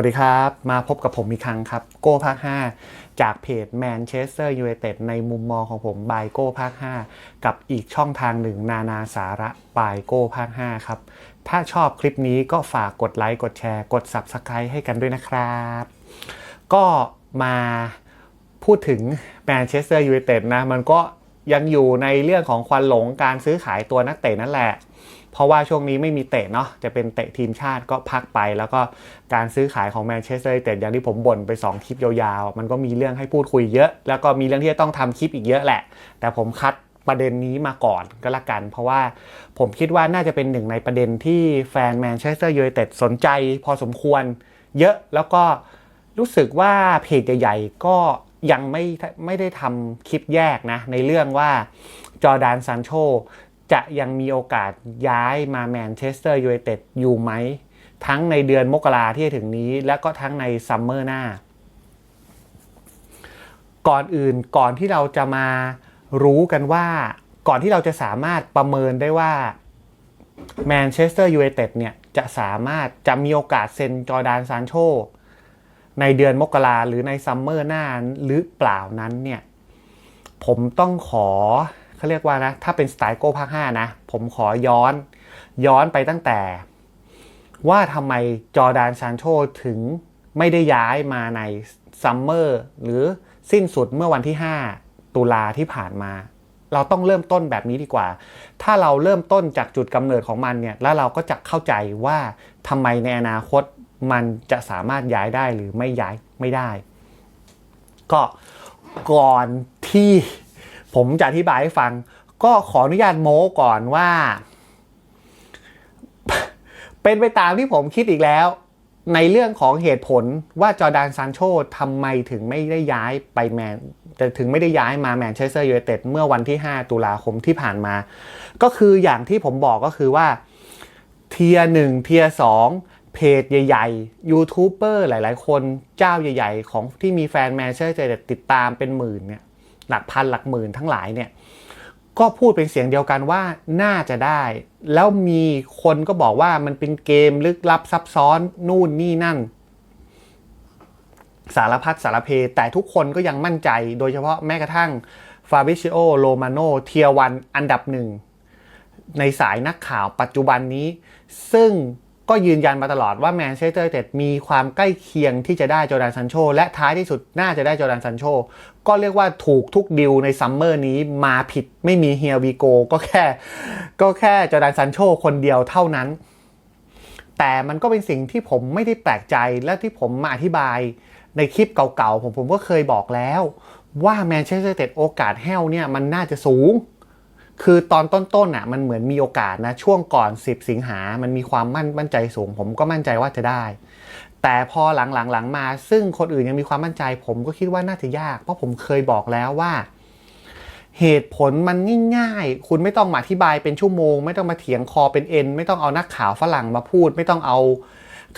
สวัสดีครับ มาพบกับผมอีกครั้งครับ โก้ภาค 5 จากเพจ Manchester United ในมุมมองของผมบายโก้ภาค 5 กับอีกช่องทางหนึ่ง นานาสาระบายโก้ภาค 5 ครับ ถ้าชอบคลิปนี้ก็ฝากกดไลค์ กดแชร์ กด Subscribe ให้กันด้วยนะครับ ก็มาพูดถึง Manchester United นะ มันก็ ยังอยู่ในเรื่องของควันหลงการซื้อขายตัวนักเตะนั่นแหละ เพราะว่าช่วงนี้ไม่มีเตะเนาะจะเป็นเตะทีมชาติก็พักไป แล้วก็การซื้อขายของแมนเชสเตอร์ยูไนเต็ดอย่างที่ผมบ่นไป 2 คลิปยาวๆ มันก็มีเรื่องให้พูดคุยเยอะ แล้วก็มีเรื่องที่จะต้องทำคลิปอีกเยอะแหละ แต่ผมคัดประเด็นนี้มาก่อนก็แล้วกัน เพราะว่าผมคิดว่าน่าจะเป็นหนึ่งในประเด็นที่แฟนแมนเชสเตอร์ยูไนเต็ดสนใจพอสมควรเยอะแล้วก็รู้สึกว่าเพจใหญ่ๆก็ ยังไม่ไม่ได้ทำคลิปแยกนะ ในเรื่องว่าจอร์แดนซานโชจะยังมีโอกาสย้ายมาแมนเชสเตอร์ยูไนเต็ดอยู่ไหม ทั้งในเดือนมกราที่จะถึงนี้ และก็ทั้งในซัมเมอร์หน้า ก่อนอื่นก่อนที่เราจะมารู้กันว่า ก่อนที่เราจะสามารถประเมินได้ว่าแมนเชสเตอร์ยูไนเต็ดเนี่ยจะสามารถจะมีโอกาสเซ็นจอร์แดนซานโช ในเดือนมกราหรือในซัมเมอร์หน้าหรือเปล่านั้นเนี่ยผมต้องขอเขาเรียกว่านะ ถ้าเป็นสไตล์โก้ภาค5นะ ผมขอย้อนย้อนไปตั้งแต่ ว่าทำไมจอร์แดนซานโชถึงไม่ได้ย้ายมาในซัมเมอร์หรือสิ้นสุดเมื่อวันที่ 5 ตุลาที่ผ่านมา เราต้องเริ่มต้นแบบนี้ดีกว่า ถ้าเราเริ่มต้นจากจุดกำเนิดของมันเนี่ย แล้วเราก็จะเข้าใจว่าทำไมในอนาคต มันจะสามารถย้ายได้หรือไม่ย้ายไม่ได้ ก็ก่อนที่ผมจะอธิบายให้ฟัง ก็ขออนุญาตโม้ก่อนว่า เป็นไปตามที่ผมคิดอีกแล้ว ในเรื่องของเหตุผลว่าจอร์แดนซานโชทำไมถึงไม่ได้ย้ายไปแมนแต่ถึงไม่ได้ย้ายมาแมนเชสเตอร์ยูไนเต็ดเมื่อวันที่ 5 ตุลาคมที่ผ่านมา ก็คืออย่างที่ผมบอกก็คือว่าเทียหนึ่งเทียสอง เพจใหญ่ๆ ยูทูบเบอร์หลายๆ คนเจ้าใหญ่ ๆ ของที่มีแฟนแมนเชสเตอร์ยูไนเต็ดติดตามเป็นหมื่นเนี่ยหลักพันหลักหมื่นทั้งหลายเนี่ยก็พูดเป็นเสียงเดียวกันว่าน่าจะได้ แล้วมีคนก็บอกว่ามันเป็นเกมลึกลับซับซ้อนนู่นนี่นั่น สารพัดสารเพ แต่ทุกคนก็ยังมั่นใจโดยเฉพาะแม้กระทั่งฟาบิชิโอโรมาโนเทียวันอันดับหนึ่งในสายนักข่าวปัจจุบันนี้ ซึ่ง ก็ยืนยันมาตลอดว่าแมนเชสเตอร์เต็ดมีความใกล้เคียงที่จะได้จอร์แดนซันโชและท้ายที่สุดน่าจะได้จอร์แดนซันโชก็เรียกว่าถูกทุกดิวในซัมเมอร์นี้มาผิดไม่มีเฮียวีโกก็แค่ ก็แค่จอร์แดนซันโชคนเดียวเท่านั้น แต่มันก็เป็นสิ่งที่ผมไม่ได้แปลกใจและที่ผมมาอธิบายในคลิปเก่าๆผมผมก็เคยบอกแล้ว ว่าแมนเชสเตอร์เต็ดโอกาสแห้วเนี่ยมันน่าจะสูง คือตอนต้นๆอะมันเหมือนมีโอกาสนะช่วงก่อน 10 สิงหา มันมีความมั่นมั่นใจสูง ผมก็มั่นใจว่าจะได้ แต่พอหลังๆหลังมา ซึ่งคนอื่นยังมีความมั่นใจ ผมก็คิดว่าน่าจะยาก เพราะผมเคยบอกแล้วว่า เหตุผลมันง่ายๆ คุณไม่ต้องมาอธิบายเป็นชั่วโมง ไม่ต้องมาเถียงคอเป็นเอ็น ไม่ต้องเอานักข่าวฝรั่งมาพูด ไม่ต้องเอา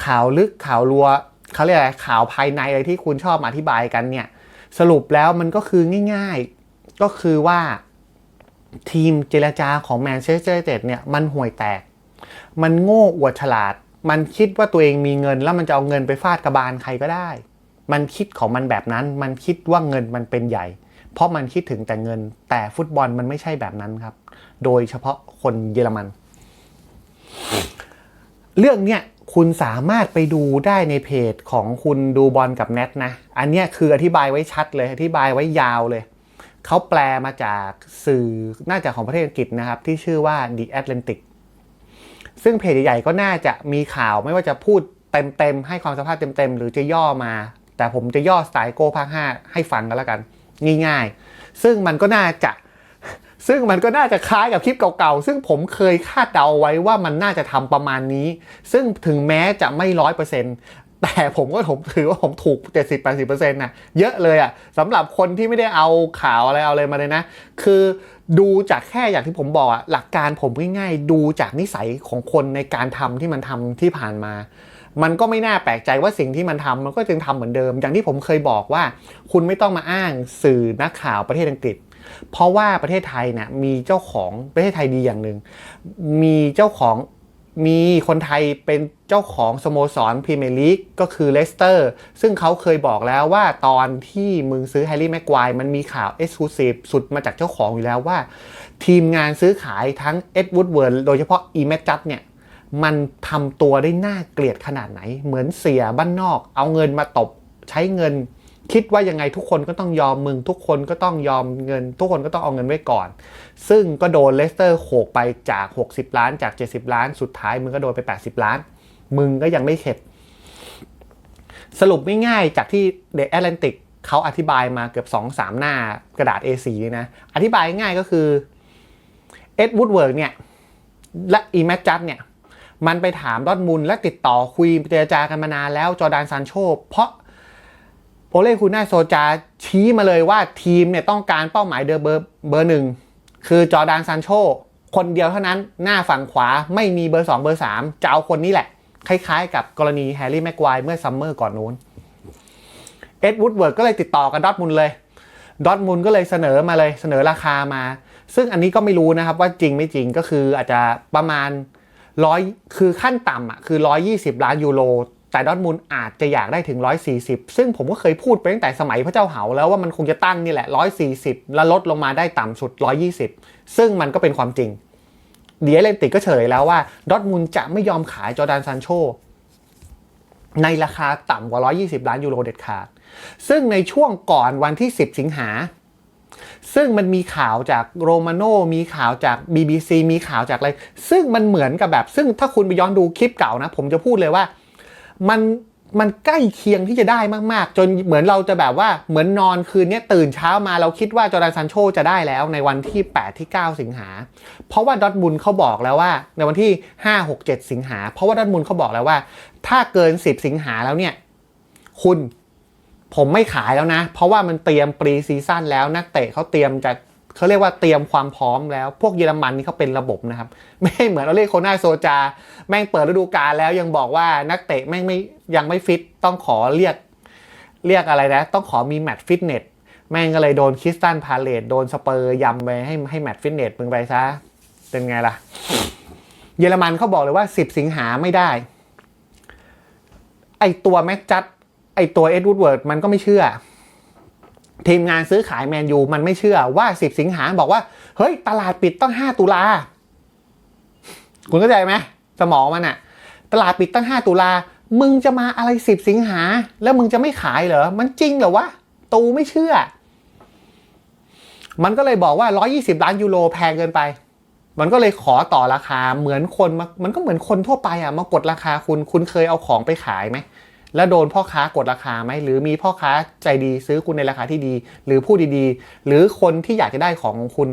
ข่าวลึกข่าวรัวเขาเรียกอะไรข่าวภายในอะไรที่คุณชอบอธิบายกันเนี่ย สรุปแล้วมันก็คือง่าย ๆ ก็คือว่า ทีมเจรจาของแมนเชสเตอร์ยูไนเต็ดเนี่ยมันห่วยแตก มันโง่อวดฉลาด มันคิดว่าตัวเองมีเงิน แล้วมันจะเอาเงินไปฟาดกระบาลใครก็ได้ มันคิดของมันแบบนั้น มันคิดว่าเงินมันเป็นใหญ่ เพราะมันคิดถึงแต่เงิน แต่ฟุตบอลมันไม่ใช่แบบนั้นครับ โดยเฉพาะคนเยอรมัน เรื่องเนี้ยคุณสามารถไปดูได้ในเพจของคุณดูบอลกับแนทนะ อันเนี้ยคืออธิบายไว้ชัดเลย อธิบายไว้ยาวเลย เขาแปลมาจากสื่อน่าจะของประเทศอังกฤษนะครับ ที่ชื่อว่า The Atlantic ซึ่งเพจใหญ่ๆก็น่าจะมีข่าวไม่ว่าจะพูดเต็มๆให้ความสัมภาษณ์เต็มๆ หรือจะย่อมา แต่ผมจะย่อสไตล์โก้ภาค5ให้ฟังกันแล้วกัน ง่ายๆ ซึ่งมันก็น่าจะ ซึ่งมันก็น่าจะคล้ายกับคลิปเก่าๆ ซึ่งผมเคยคาดเดาไว้ว่ามันน่าจะทำประมาณนี้ ซึ่งถึงแม้จะไม่ร้อยเปอร์เซ็นต์ แต่ผมก็ผมถือว่าผมถูก 70-80%นะเยอะเลยอะสำหรับคนที่ไม่ได้เอาข่าวอะไรเอาเลยมาเลยนะ คือดูจากแค่อย่างที่ผมบอกอะหลักการผมง่ายๆ ดูจากนิสัยของคนในการทำที่มันทำที่ผ่านมา มันก็ไม่น่าแปลกใจว่าสิ่งที่มันทำมันก็จึงทำเหมือนเดิม อย่างที่ผมเคยบอกว่า คุณไม่ต้องมาอ้างสื่อนักข่าวประเทศอังกฤษเพราะว่าประเทศไทยเนี่ยมีเจ้าของประเทศไทยดีอย่างหนึ่งมีเจ้าของ มีคนไทยเป็นเจ้าของสโมสรพรีเมียร์ลีกก็คือเลสเตอร์ ซึ่งเขาเคยบอกแล้วว่าตอนที่มึงซื้อแฮร์รี่แม็กควายมันมีข่าวเอ็กซ์คลูซีฟสุดมาจากเจ้าของอยู่แล้วว่า ทีมงานซื้อขายทั้งเอ็ดวูดเวิร์ดโดยเฉพาะอีแมจัดเนี่ย มันทำตัวได้น่าเกลียดขนาดไหน เหมือนเสียบ้านนอก เอาเงินมาตบใช้เงิน คิดว่ายังไงทุกคนก็ต้องยอมมึง ทุกคนก็ต้องยอมเงิน ทุกคนก็ต้องเอาเงินไว้ก่อน ซึ่งก็โดนเลสเตอร์โขกไปจาก 60 ล้านจาก 70 ล้าน สุดท้ายมึงก็โดนไป 80 ล้าน มึงก็ยังไม่เข็ด สรุปไม่ง่ายๆจากที่เดอะแอตแลนติกเขาอธิบายมาเกือบ 2-3 หน้ากระดาษ A4 นี่นะอธิบายง่ายก็คือเอ็ดวูดเวิร์กเนี่ย และอีแม c จัดเนี่ย มันไปถามดอทมุนและติดต่อคุยเจรจากันมานานแล้วจอร์แดนซานโชเพราะ โอเล่คูน่าโซจาชี้มาเลยว่าทีมเนี่ยต้องการเป้าหมายเดอเบอร์เบอร์หนึ่งคือจอร์แดนซานโชคนเดียวเท่านั้นหน้าฝั่งขวาไม่มีเบอร์ 2 เบอร์ 3 จะเอาคนนี้แหละ คล้ายๆ กับกรณีแฮร์รี่แม็กควายเมื่อซัมเมอร์ก่อนนู้นเอ็ดวูดเวิร์ดก็เลยติดต่อกับดอทมุนเลยดอทมุนก็เลยเสนอมาเลยเสนอราคามา ซึ่งอันนี้ก็ไม่รู้นะครับว่าจริงไม่จริงก็คืออาจจะประมาณร้อยคือขั้นต่ำอะคือ 120 ล้านยูโร แต่ดอทมุนอาจจะอยากได้ถึง 140 ซึ่งผมก็เคยพูดไปตั้งแต่สมัยพระเจ้าเหาแล้วว่ามันคงจะตั้งนี่แหละ 140 แล้วลดลงมาได้ต่ำสุด 120 ซึ่งมันก็เป็นความจริง เดียเลนติก็เฉลยแล้วว่าดอทมุนจะไม่ยอมขายจอร์แดนซานโชในราคาต่ำกว่า 120 ล้านยูโรเด็ดขาด ซึ่งในช่วงก่อนวันที่ 10 สิงหา ซึ่งมันมีข่าวจากโรมาโนมีข่าวจาก BBC มีข่าวจากอะไร ซึ่งมันเหมือนกับแบบ ซึ่งถ้าคุณไปย้อนดูคลิปเก่านะ ผมจะพูดเลยว่า มันมันใกล้เคียงที่จะได้มาก ๆ จนเหมือนเราจะแบบว่าเหมือนนอนคืนนี้ตื่นเช้ามาเราคิดว่าจอร์แดนซันโชจะได้แล้วในวันที่ 8 ที่ 9 สิงหา เพราะว่าดอทบุนเขาบอกแล้วว่า ในวันที่ 5 6 7 สิงหา เพราะว่าดอทบุนเขาบอกแล้วว่า ถ้าเกิน 10 สิงหาแล้วเนี่ย คุณผมไม่ขายแล้วนะ เพราะว่ามันเตรียมปรีซีซั่นแล้วนักเตะเขาเตรียมจะ เขาเรียกว่าเตรียมความพร้อมแล้ว พวกเยอรมันนี่เขาเป็นระบบนะครับ ไม่เหมือนเราเรียกโคนาโซจา แม่งเปิดฤดูกาลแล้วยังบอกว่านักเตะแม่งไม่ยังไม่ฟิตต้องขอเรียกเรียกอะไรนะ ต้องขอมีแมตช์ฟิตเนสแม่งก็เลยโดนคริสตันพาเลตโดนสเปอร์ยำไปให้ให้แมตช์ฟิตเนสมึงไปซะ เป็นไงล่ะ เยอรมันเขาบอกเลยว่า 10 สิงหาไม่ได้ ไอตัวแม็กจัดไอตัวเอ็ดวูดเวิร์ดมันก็ไม่เชื่อ ทีมงานซื้อขายแมนยูมันไม่เชื่อว่า 10 สิงหาบอกว่า เฮ้ย ตลาดปิดตั้ง5 ตุลา คุณเข้าใจไหมสมองมันอะตลาดปิดตั้ง 5 ตุลา มึงจะมาอะไร 10 สิงหา แล้วมึงจะไม่ขายเหรอ มันจริงเหรอวะ ตูไม่เชื่อ มันก็เลยบอกว่า 120 ล้านยูโรแพงเกินไป มันก็เลยขอต่อราคาเหมือนคนมันก็เหมือนคนทั่วไปอะมากดราคาคุณคุณเคยเอาของไปขายไหม แล้วโดนพ่อค้ากดราคาไหมหรือมีพ่อค้าใจดีซื้อคุณในราคาที่ดี หรือพูดดีๆ หรือคนที่อยากจะได้ของของคุณ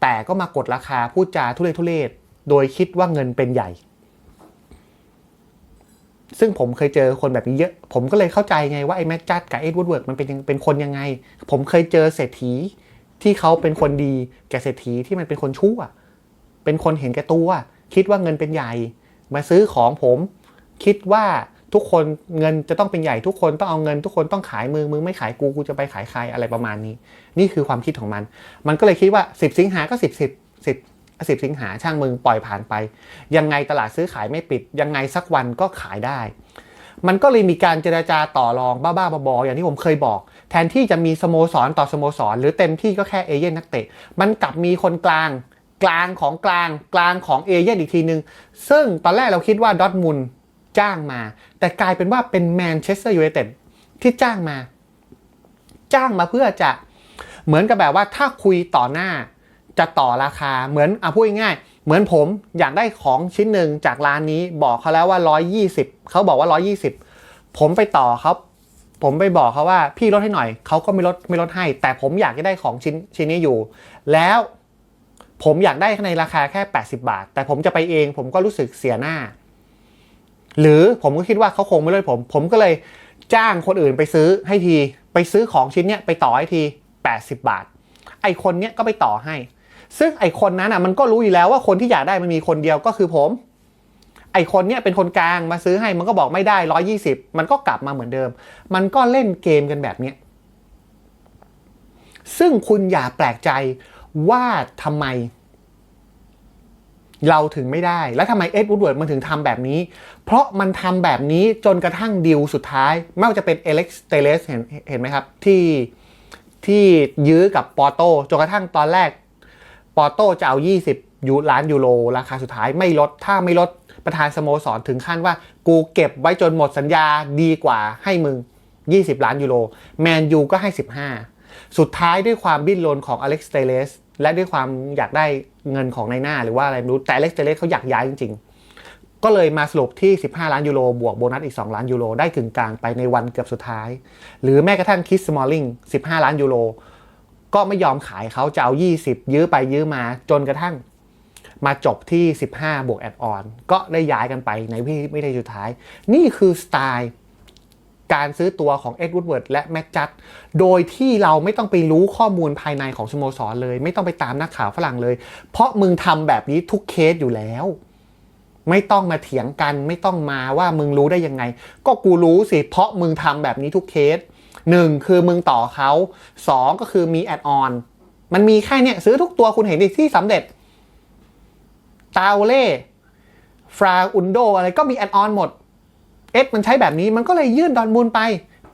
แต่ก็มากดราคาพูดจาทุเรศทุเรศโดยคิดว่าเงินเป็นใหญ่ ซึ่งผมเคยเจอคนแบบนี้เยอะ ผมก็เลยเข้าใจไงว่าไอ้แม็กจัดกับเอ็ดวูดเวิร์ดมันเป็นเป็นคนยังไง ผมเคยเจอเศรษฐีที่เขาเป็นคนดีแก่เศรษฐีที่มันเป็นคนชั่ว เป็นคนเห็นแก่ตัว คิดว่าเงินเป็นใหญ่ มาซื้อของผม คิดว่า ทุกคนเงินจะต้องเป็นใหญ่ทุกคนต้องเอาเงิน ทุกคนต้องขายมือมึงไม่ขายกูกูจะไปขายใครอะไรประมาณนี้ นี่คือความคิดของมัน มันก็เลยคิดว่า 10 สิงหาก็ 10 10 10 10สิงหาช่างมึงปล่อยผ่านไป ยังไงตลาดซื้อขายไม่ปิด ยังไงสักวันก็ขายได้ มันก็เลยมีการเจราจาต่อรองบ้าๆบอๆอย่างที่ผมเคยบอก แทนที่จะมีสโมสรต่อสโมสร หรือเต็มที่ก็แค่เอเย่นนักเตะ มันกลับมีคนกลาง กลางของกลางกลางของเอเย่นอีกทีนึง ซึ่งตอนแรกเราคิดว่าดอทมุน จ้างมา แต่กลายเป็นว่าเป็นแมนเชสเตอร์ยูไนเต็ดที่จ้างมา จ้างมาเพื่อจะเหมือนกับแบบว่าถ้าคุยต่อหน้าจะต่อราคาเหมือนเอะพูดง่ายเหมือนผมอยากได้ของชิ้นหนึ่งจากร้านนี้บอกเขาแล้วว่า 120เขาบอกว่า 120 ผมไปต่อเขาผมไปบอกเขาว่าพี่ลดให้หน่อยเขาก็ไม่ลดไม่ลดให้ แต่ผมอยากจะได้ของชิ้นชิ้นนี้อยู่ แล้วผมอยากได้ในราคาแค่ 80 บาท แต่ผมจะไปเองผมก็รู้สึกเสียหน้า หรือผมก็คิดว่าเขาคงไม่ลดผม ผมก็เลยจ้างคนอื่นไปซื้อให้ที ไปซื้อของชิ้นเนี้ยไปต่อให้ที 80 บาท ไอคนเนี้ยก็ไปต่อให้ ซึ่งไอคนนั้นอะมันก็รู้อยู่แล้วว่าคนที่อยากได้มันมีคนเดียวก็คือผม ไอคนเนี้ยเป็นคนกลางมาซื้อให้มันก็บอกไม่ได้ 120 มันก็กลับมาเหมือนเดิม มันก็เล่นเกมกันแบบเนี้ยซึ่งคุณอย่าแปลกใจว่าทำไม เราถึงไม่ได้ แล้วทำไมเอ็ดวูดเวิร์ดมันถึงทำแบบนี้ เพราะมันทำแบบนี้จนกระทั่งดิวสุดท้าย ไม่ว่าจะเป็นเอเล็กซ์เตเลสเห็นเห็นไหมครับ ที่ที่ยื้อกับปอโตจนกระทั่งตอนแรกปอโตจะเอา 20 ยูล้านยูโรราคาสุดท้ายไม่ลด ถ้าไม่ลดประธานสโมสรถึงขั้นว่า กูเก็บไว้จนหมดสัญญาดีกว่าให้มึง 20 ล้านยูโรแมนยูก็ให้ 15 สุดท้ายด้วยความดิ้นรนของอเล็กซ์เตเลสและด้วยความอยากได้เงินของในหน้าหรือว่าอะไรไม่รู้ แต่อเล็กซ์เตเลสเขาอยากย้ายจริง ๆ ก็เลยมาสรุปที่ 15 ล้านยูโรบวกโบนัสอีก 2 ล้านยูโรได้กึ่งกลางไปในวันเกือบสุดท้าย หรือแม้กระทั่งคิสสมอลลิง15 ล้านยูโรก็ไม่ยอมขายเขาจะเอา 20 ยื้อไปยื้อมาจนกระทั่งมาจบที่ 15 บวกแอดออน ก็ได้ย้ายกันไปในวิไม่ได้สุดท้าย นี่คือสไตล์ การซื้อตัวของเอ็ดวูดเวิร์ดและแม็กจัดโดยที่เราไม่ต้องไปรู้ข้อมูลภายในของสโมสรเลย ไม่ต้องไปตามนักข่าวฝรั่งเลย เพราะมึงทำแบบนี้ทุกเคสอยู่แล้ว ไม่ต้องมาเถียงกัน ไม่ต้องมาว่ามึงรู้ได้ยังไง ก็กูรู้สิ เพราะมึงทำแบบนี้ทุกเคสหนึ่งคือมึงต่อเขาสองก็คือมีแอดออนมันมีแค่เนี้ยซื้อทุกตัวคุณเห็นดิที่สำเร็จตาโอเล่ฟราอุนโดอะไรก็มีแอดออนหมด เอสมันใช้แบบนี้มันก็เลยยื่นดอทมูลไป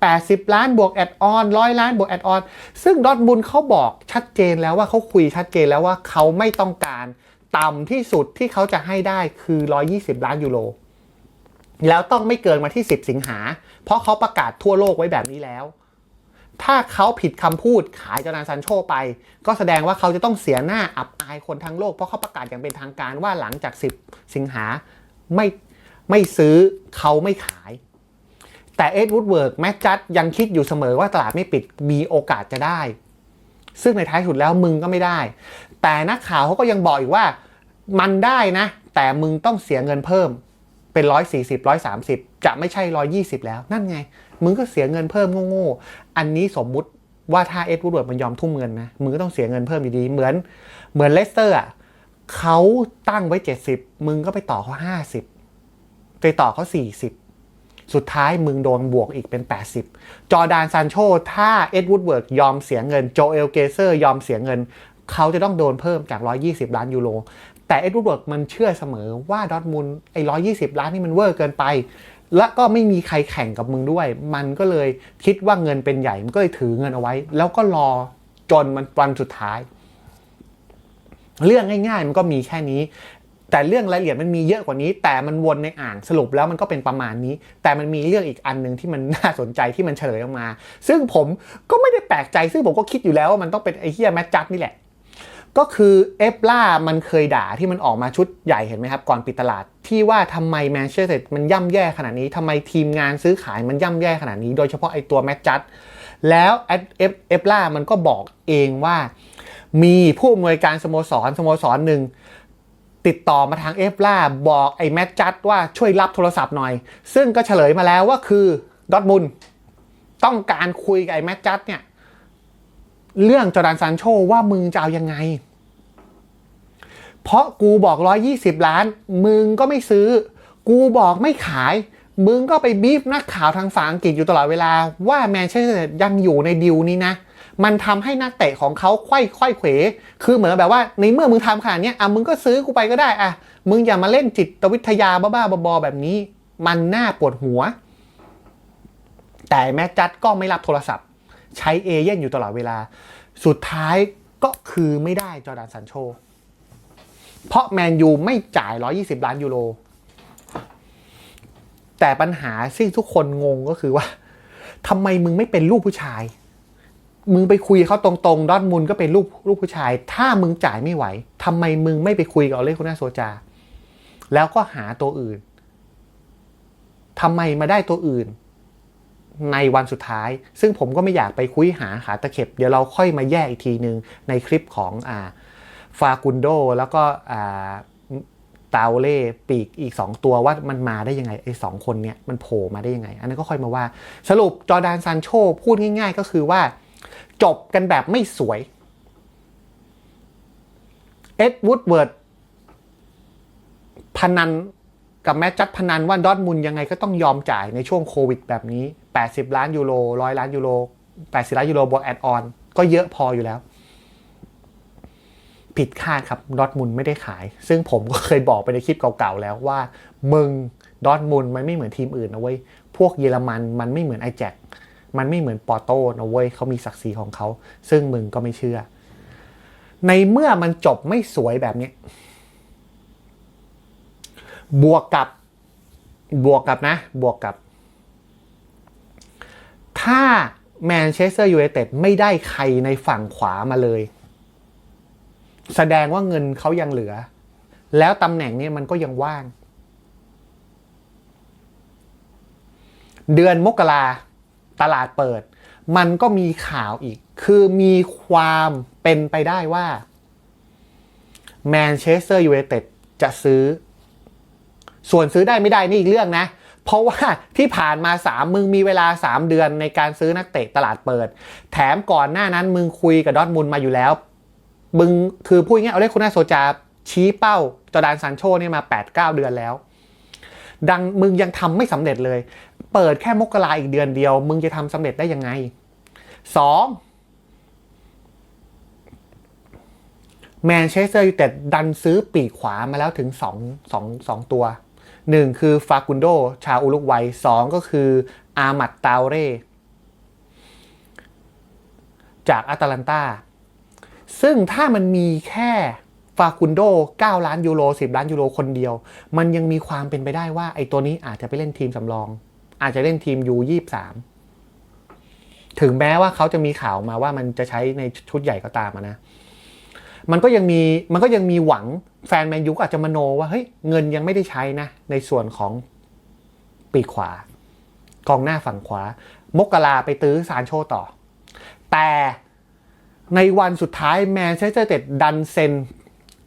80 ล้านบวกแอดออนร้อยล้านบวกแอดออนซึ่งดอทมูลเขาบอกชัดเจนแล้วว่าเขาคุยชัดเจนแล้วว่าเขาไม่ต้องการต่ำที่สุดที่เขาจะให้ได้คือ 120 ล้านยูโรแล้วต้องไม่เกินมาที่ 10 สิงหา เพราะเขาประกาศทั่วโลกไว้แบบนี้แล้ว ถ้าเขาผิดคำพูดขายจอร์แดนซันโชไป ก็แสดงว่าเขาจะต้องเสียหน้าอับอายคนทั้งโลก เพราะเขาประกาศอย่างเป็นทางการว่าหลังจาก 10 สิงหาไม่ ไม่ซื้อเขาไม่ขาย แต่เอ็ดวูดเวิร์กแม็กจัดยังคิดอยู่เสมอว่าตลาดไม่ปิดมีโอกาสจะได้ ซึ่งในท้ายสุดแล้วมึงก็ไม่ได้ แต่นักข่าวเขาก็ยังบอกอีกว่ามันได้นะ แต่มึงต้องเสียเงินเพิ่มเป็นร้อยสี่สิบร้อยสามสิบจะไม่ใช่ร้อยี่สิบแล้ว นั่นไง มึงก็เสียเงินเพิ่มโง่ๆอันนี้สมมุติว่าถ้าเอ็ดวูดเวิร์ดมันยอมทุ่มเงินนะมึงก็ต้องเสียเงินเพิ่มอยู่ดีเหมือนเหมือนเลสเตอร์อะเขาตั้งไว้เจ็ดสิบมึงก็ไปต่อเขาห้าสิบ ไปต่อเขาสี่สิบสุดท้ายมึงโดนบวกอีกเป็น 80 จอร์ดานซานโชถ้าเอ็ดวูดเวิร์ดยอมเสียเงินโจเอลเกเซอร์ยอมเสียเงิน เขาจะต้องโดนเพิ่มจาก 120 ล้านยูโรแต่เอ็ดวูดเวิร์ดมันเชื่อเสมอว่าดอทมุนไอ้120ล้านนี่มันเวอร์เกินไป และก็ไม่มีใครแข่งกับมึงด้วย มันก็เลยคิดว่าเงินเป็นใหญ่มันก็เลยถือเงินเอาไว้ แล้วก็รอจนมันวันสุดท้าย เรื่องง่ายๆมันก็มีแค่นี้ แต่เรื่องรายละเอียดมันมีเยอะกว่านี้ แต่มันวนในอ่างสรุปแล้วมันก็เป็นประมาณนี้ แต่มันมีเรื่องอีกอันหนึ่งที่มันน่าสนใจที่มันเฉลยออกมา ซึ่งผมก็ไม่ได้แปลกใจซึ่งผมก็คิดอยู่แล้วว่ามันต้องเป็นไอ้เฮียแมทจัดนี่แหละ ก็คือเอฟล่ามันเคยด่าที่มันออกมาชุดใหญ่เห็นไหมครับก่อนปิดตลาดที่ว่าทำไมแมนเชสเตอร์มันย่ำแย่ขนาดนี้ทำไมทีมงานซื้อขายมันย่ำแย่ขนาดนี้ โดยเฉพาะไอ้ตัวแมทจัดแล้วเอฟเอฟล่ามันก็บอกเองว่า มีผู้อำนวยการสโมสรสโมสรหนึ่ง ติดต่อมาทางเอฟล่าบอกไอ้แมทจัดว่าช่วยรับโทรศัพท์หน่อย ซึ่งก็เฉลยมาแล้วว่าคือดอทมุนต้องการคุยกับไอ้แมทจัดเนี่ย เรื่องจอร์แดนซานโชว่ามึงจะเอายังไง เพราะกูบอก 120 ล้าน มึงก็ไม่ซื้อ กูบอกไม่ขาย มึงก็ไปบีฟนักข่าวทางฝั่งอังกฤษอยู่ตลอดเวลาว่าแมนเชสเตอร์ยังอยู่ในดิวนี้นะ มันทำให้นักเตะของเขาไขว้ไขว้เขวคือเหมือนแบบว่าในเมื่อมึงทำขนาดนี้อะมึงก็ซื้อกูไปก็ได้อะมึงอย่ามาเล่นจิตวิทยาบ้าๆบอๆแบบนี้ มันน่าปวดหัว แต่แม้จัดก็ไม่รับโทรศัพท์ ใช้เอเย่นอยู่ตลอดเวลา สุดท้ายก็คือไม่ได้จอร์แดนซันโชเพราะแมนยูไม่จ่าย 120 ล้านยูโร แต่ปัญหาที่ทุกคนงงก็คือว่าทำไมมึงไม่เป็นลูกผู้ชาย มึงไปคุยเขาตรงๆดอทมุนก็เป็นลูกลูกผู้ชาย ถ้ามึงจ่ายไม่ไหวทำไมมึงไม่ไปคุยกับอเลคุน่าโซจา แล้วก็หาตัวอื่นทำไมมาได้ตัวอื่น ในวันสุดท้าย ซึ่งผมก็ไม่อยากไปคุยหาขาตะเข็บ เดี๋ยวเราค่อยมาแยกอีกทีหนึ่งในคลิปของอ่าฟากุนโดแล้วก็อ่าตาเล่ปีกอีก 2 ตัวว่ามันมาได้ยังไงไอ้สองคนเนี้ยมันโผล่มาได้ยังไง อันนั้นก็ค่อยมาว่า สรุปจอแดนซานโชพูดง่าย ๆ ก็คือว่า จบกันแบบไม่สวย เอ็ดวูดเวิร์ดพนันกับแมตจัดพนันว่าดอทมุนยังไงก็ต้องยอมจ่ายในช่วงโควิดแบบนี้ 80 ล้านยูโร100ล้านยูโร80 ล้านยูโรบวกแอดออนก็เยอะพออยู่แล้ว ผิดคาดครับดอทมุนไม่ได้ขาย ซึ่งผมก็เคยบอกไปในคลิปเก่าๆแล้วว่า มึงดอทมุนมันไม่เหมือนทีมอื่นนะเว้ย พวกเยอรมันมันไม่เหมือนไอแจ็ค มันไม่เหมือนปอโต้นะเว้ยเขามีศักดิ์ศรีของเขา ซึ่งมึงก็ไม่เชื่อ ในเมื่อมันจบไม่สวยแบบนี้ บวกกับบวกกับนะ บวกกับ ถ้าแมนเชสเตอร์ยูไนเต็ดไม่ได้ใครในฝั่งขวามาเลย แสดงว่าเงินเขายังเหลือ แล้วตำแหน่งนี้มันก็ยังว่าง เดือนมกรา ตลาดเปิด มันก็มีข่าวอีก คือมีความเป็นไปได้ว่าแมนเชสเตอร์ยูไนเต็ดจะซื้อ ส่วนซื้อได้ไม่ได้นี่อีกเรื่องนะ เพราะว่าที่ผ่านมาสามมึงมีเวลา 3 เดือนในการซื้อนักเตะตลาดเปิด แถมก่อนหน้านั้นมึงคุยกับดอทมุนมาอยู่แล้ว มึงคือพูดง่ายๆเอาเลขคุณนาโซจาชี้เป้าจอร์แดนซานโชเนี่ยมา 8-9 เดือนแล้ว ดังมึงยังทำไม่สำเร็จเลย เปิดแค่มกราอีกเดือนเดียว มึงจะทำสำเร็จได้ยังไงสองแมนเชสเตอร์ยูไนเต็ดดันซื้อปีกขวามาแล้วถึง2 2 2 ตัวหนึ่งคือฟากุนโด ชาวอุรุกวัยสองก็คืออามัดตาเร่ จากอาตาลันตา ซึ่งถ้ามันมีแค่ากุนโด 9 ล้านยูโร10 ล้านยูโรคนเดียว มันยังมีความเป็นไปได้ว่า ไอ้ตัวนี้อาจจะไปเล่นทีมสำรอง อาจจะเล่นทีมยูยี่สามถึงแม้ว่าเขาจะมีข่าวมาว่ามันจะใช้ในชุดใหญ่ก็ตามนะ มันก็ยังมีมันก็ยังมีหวังแฟนแมนยูอาจจะมโนว่าเฮ้ยเงินยังไม่ได้ใช้นะ ในส่วนของปีกขวากองหน้าฝั่งขวามกราไปตื้อซานโชต่อ แต่ในวันสุดท้ายแมนเชสเตอร์เต็ดดันเซน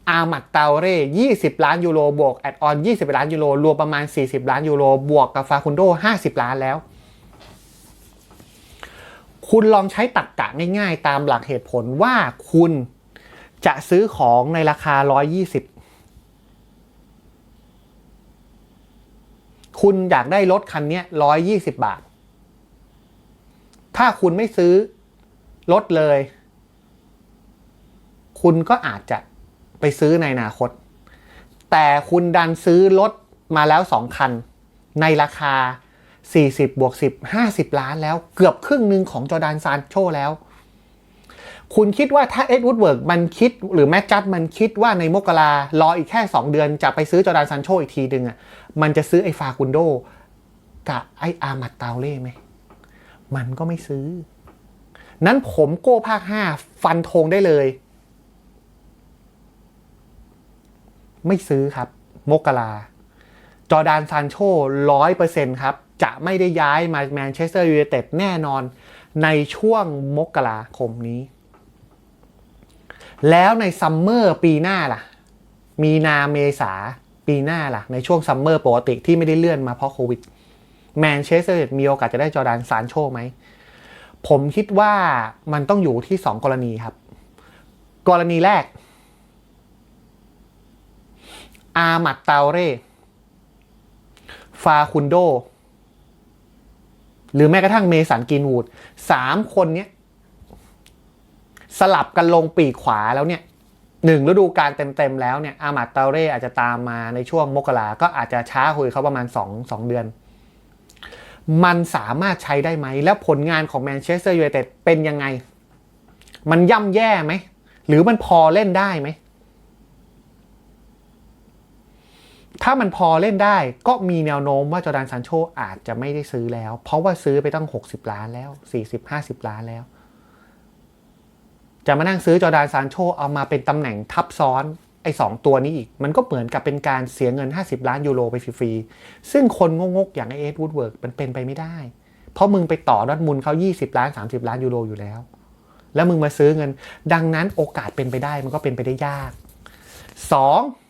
อามัดเตาเร่ 20 ล้านยูโร บวกแอดออน20 ล้านยูโร รวมประมาณ 40 ล้านยูโร บวกกับฟาคุนโด 50 ล้านแล้ว คุณลองใช้ตักกะง่ายๆ ตามหลักเหตุผลว่าคุณจะซื้อของในราคา 120 คุณอยากได้รถคันนี้ 120 บาท ถ้าคุณไม่ซื้อรถเลย คุณก็อาจจะ ไปซื้อในอนาคต แต่คุณดันซื้อรถมาแล้ว 2 คัน ในราคา 40บวก10 50 ล้านแล้วเกือบครึ่งหนึ่งของจอร์แดนซานโชแล้ว คุณคิดว่าถ้าเอ็ดวูดเวิร์กมันคิดหรือแมจจัดมันคิดว่าในมกรารออีกแค่ 2 เดือนจะไปซื้อจอร์แดนซานโชอีกทีหนึ่งอะมันจะซื้อไอ้ฟากุนโดกับไอ้อามัดตาเล่ไหมมันก็ไม่ซื้อ นั้นผมโก้ภาค 5 ฟันธงได้เลย ไม่ซื้อครับมกราจอร์แดนซานโชร้อยเปอร์เซ็นต์ครับ จะไม่ได้ย้ายมาแมนเชสเตอร์ยูไนเต็ดแน่นอนในช่วงมกราคมนี้ แล้วในซัมเมอร์ปีหน้าล่ะ มีนาเมษาปีหน้าล่ะ ในช่วงซัมเมอร์ปกติที่ไม่ได้เลื่อนมาเพราะโควิดแมนเชสเตอร์มีโอกาสจะได้จอร์แดนซานโชไหม ผมคิดว่ามันต้องอยู่ที่สองกรณีครับ กรณีแรก อามัดเตาเร่ ฟาคุนโด หรือแม้กระทั่งเมสันกินวูดสามคนเนี้ย สลับกันลงปีกขวาแล้วเนี่ยหนึ่งฤดูกาลเต็ม ๆ แล้วเนี่ยอามัดเตาเร่อาจจะตามมาในช่วงมกราก็อาจจะช้าคุยเขาประมาณ2งเดือน มันสามารถใช้ได้ไหม แล้วผลงานของแมนเชสเตอร์ยูไนเต็ดเป็นยังไง มันย่ำแย่ไหม หรือมันพอเล่นได้ไหม ถ้ามันพอเล่นได้ก็มีแนวโน้มว่าจอร์แดนซานโชอาจจะไม่ได้ซื้อแล้ว เพราะว่าซื้อไปตั้ง 60 ล้านแล้ว 40-50 ล้านแล้ว จะมานั่งซื้อจอร์แดนซานโชเอามาเป็นตำแหน่งทับซ้อนไอ้สตัวนี้อีก มันก็เหมือนกับเป็นการเสียเงิน 50 ล้านยูโรไปฟรีๆ ซึ่งคนงกๆ อย่างไอเอสวูดเวิร์กมันเป็นไปไม่ได้ เพราะมึงไปต่อดอทมูลเขา 20 ล้าน 30 ล้านยูโรอยู่แล้ว แล้วมึงมาซื้อเงิน ดังนั้นโอกาสเป็นไปได้มันก็เป็นไปได้ยาก 2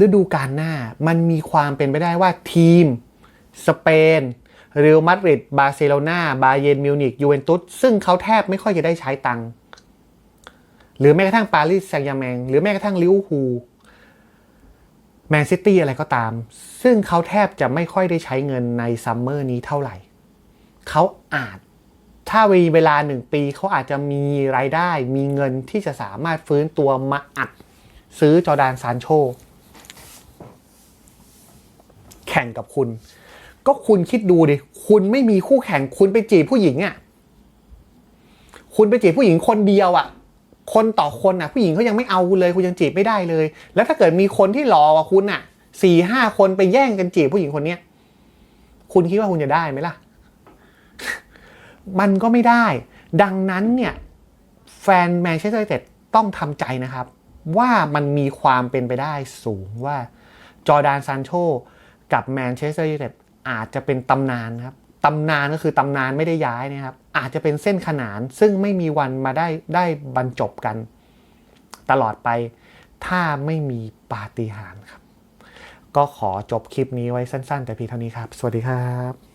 ฤดูกาลหน้ามันมีความเป็นไปได้ว่าทีม สเปนเรอัลมาดริดบาร์เซโลนาบาเยร์นมิวนิกยูเวนตุสซึ่งเขาแทบไม่ค่อยจะได้ใช้ตังค์หรือแม้กระทั่งปารีสแซงต์แยแมงหรือแม้กระทั่งลิเวอร์พูลแมนซิตี้อะไรก็ตาม ซึ่งเขาแทบจะไม่ค่อยได้ใช้เงินในซัมเมอร์นี้เท่าไหร่ เขาอาจถ้ามีเวลาหนึ่งปีเขาอาจจะมีรายได้มีเงินที่จะสามารถฟื้นตัวมาอัด ซื้อจอร์แดนซานโช แข่งกับคุณ ก็คุณคิดดูดิ คุณไม่มีคู่แข่ง คุณไปจีบผู้หญิงอะ่ะ คุณไปจีบผู้หญิงคนเดียวอะ่ะ คนต่อคนอะ ผู้หญิงเขายังไม่เอาคุณเลย คุณยังจีบไม่ได้เลย แล้วถ้าเกิดมีคนที่รอกว่าคุณอะสี่ห้าคนไปแย่งกันจีบผู้หญิงคนเนี้ย คุณคิดว่าคุณจะได้ไหมล่ะ มันก็ไม่ได้ ดังนั้นเนี่ย แฟนแมนเชสเตอร์ยูไนเต็ดต้องทำใจนะครับ ว่ามันมีความเป็นไปได้สูงว่าจอร์แดนซานโช กับแมนเชสเตอร์ยูไนเต็ดอาจจะเป็นตำนานครับตำนานก็คือตำนานไม่ได้ย้ายนะครับ อาจจะเป็นเส้นขนานซึ่งไม่มีวันมาได้ได้บรรจบกัน ตลอดไปถ้าไม่มีปาฏิหาริย์ครับ ก็ขอจบคลิปนี้ไว้สั้นๆ แต่เพียงเท่านี้ครับ สวัสดีครับ